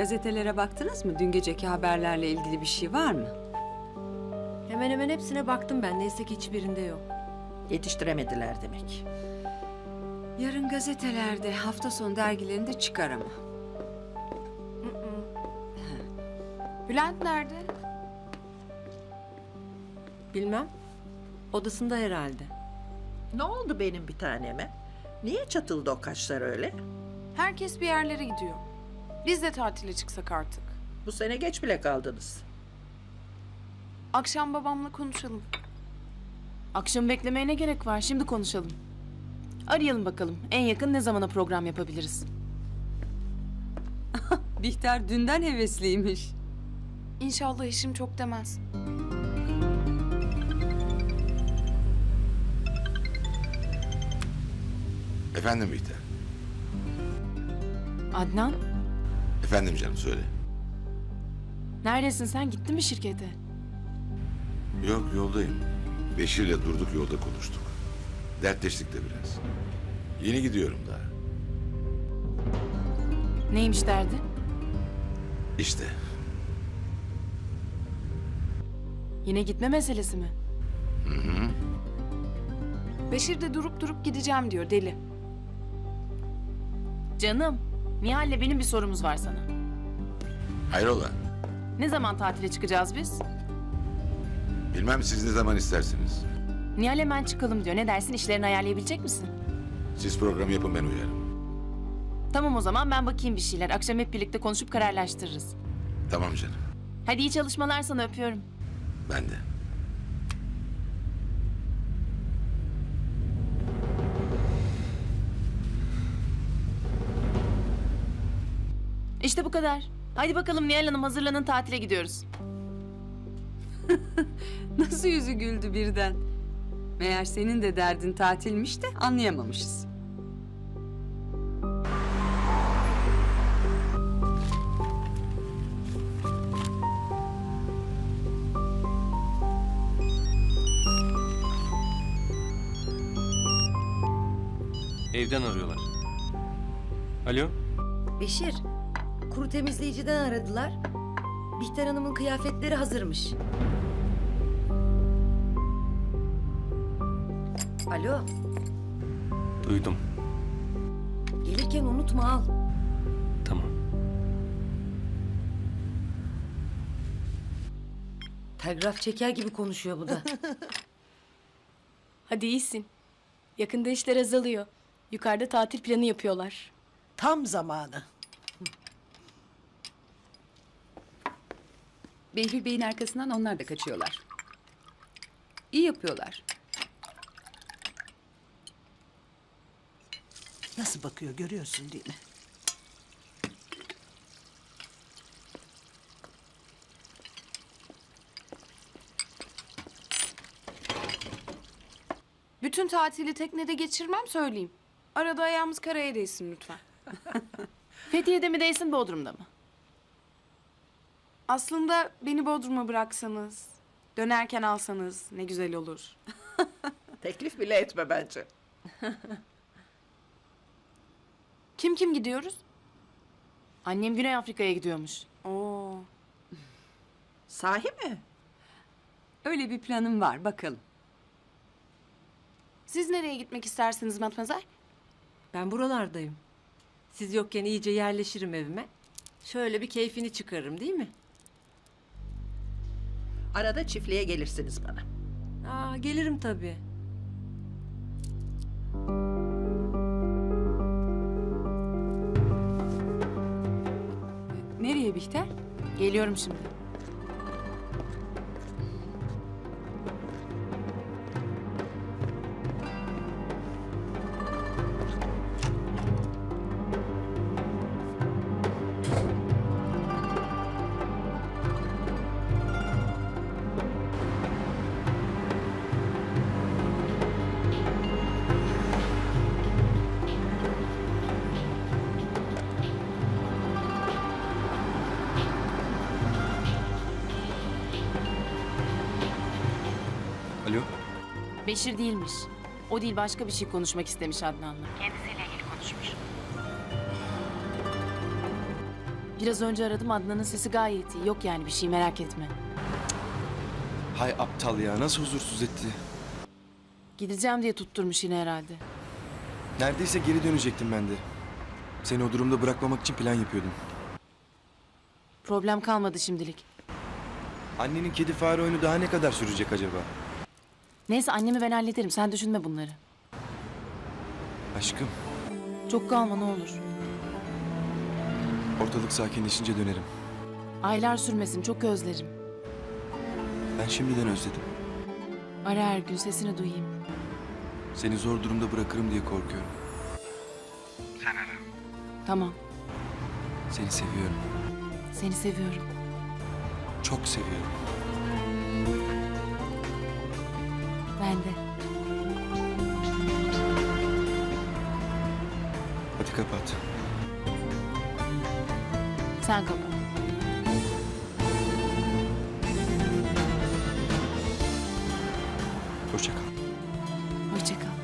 Gazetelere baktınız mı? Dün geceki haberlerle ilgili bir şey var mı? Hemen hemen hepsine baktım ben. Neyse ki hiçbirinde yok. Yetiştiremediler demek. Yarın gazetelerde, hafta sonu dergilerinde çıkar ama. Bülent nerede? Bilmem. Odasında herhalde. Ne oldu benim bir taneme? Niye çatıldı o kaşlar öyle? Herkes bir yerlere gidiyor. Biz de tatile çıksak artık. Bu sene geç bile kaldınız. Akşam babamla konuşalım. Akşam beklemeye ne gerek var? Şimdi konuşalım. Arayalım bakalım. En yakın ne zamana program yapabiliriz? Bihter dünden hevesliymiş. İnşallah işim çok demez. Efendim Bihter. Adnan, Efendim canım söyle. neredesin sen? Gittin mi şirkete? Yok yoldayım. Beşir'le durduk yolda konuştuk. Dertleştik de biraz. Yeni gidiyorum daha. Neymiş derdi? İşte Yine gitme meselesi mi? Beşir de durup durup gideceğim diyor deli. Canım, Nihal'le benim bir sorumuz var sana. hayrola. Ne zaman tatile çıkacağız biz? Bilmem siz ne zaman istersiniz. Nihal hemen çıkalım diyor. Ne dersin işlerini ayarlayabilecek misin? Siz programı yapın ben uyarım. Tamam o zaman ben bakayım bir şeyler. Akşam hep birlikte konuşup kararlaştırırız. Tamam canım. Hadi iyi çalışmalar sana öpüyorum. Ben de. İşte bu kadar. Hadi bakalım Nihal Hanım hazırlanın tatile gidiyoruz. Nasıl yüzü güldü birden. Meğer senin de derdin tatilmiş de anlayamamışız. Evden arıyorlar. Alo? Beşir, kuru temizleyiciden aradılar. Bihter Hanım'ın kıyafetleri hazırmış. Alo, Duydum. gelirken unutma al. Tamam. Telgraf çeker gibi konuşuyor bu da. Hadi iyisin. Yakında işler azalıyor. Yukarıda tatil planı yapıyorlar. Tam zamanı. Behlül Bey'in arkasından onlar da kaçıyorlar. İyi yapıyorlar. Nasıl bakıyor görüyorsun değil mi? Bütün tatili teknede geçirmem söyleyeyim. Arada ayağımız karaya değsin lütfen. Fethiye'de mi değilsin Bodrum'da mı? Aslında beni Bodrum'a bıraksanız, dönerken alsanız ne güzel olur. Teklif bile etme bence. Kim kim gidiyoruz? Annem Güney Afrika'ya gidiyormuş. Oo. Sahi mi? Öyle bir planım var bakalım. Siz nereye gitmek istersiniz Matmazel? Ben buralardayım. Siz yokken iyice yerleşirim evime. Şöyle bir keyfini çıkarırım değil mi? Arada çiftliğe gelirsiniz bana. Aa, gelirim tabii. Nereye Bihter? Geliyorum şimdi. Alo? Beşir değilmiş. O değil başka bir şey konuşmak istemiş Adnan'la. Kendisiyle ilgili konuşmuş. Biraz önce aradım Adnan'ın sesi gayet iyi. Yok yani bir şey merak etme. Hay aptal ya nasıl huzursuz etti. Gideceğim diye tutturmuş yine herhalde. Neredeyse geri dönecektim ben de. Seni o durumda bırakmamak için plan yapıyordum. Problem kalmadı şimdilik. Annenin kedi fare oyunu daha ne kadar sürecek acaba? Neyse annemi ben hallederim. Sen düşünme bunları. Aşkım Çok kalma ne olur. ortalık sakinleşince dönerim. Aylar sürmesin. Çok özlerim. Ben şimdiden özledim. Ara her gün sesini duyayım. Seni zor durumda bırakırım diye korkuyorum. Tamam. Seni seviyorum. Seni seviyorum. Çok seviyorum. Ben de. Hadi kapat. Sen kapat. Hoşça kal. Hoşça kal.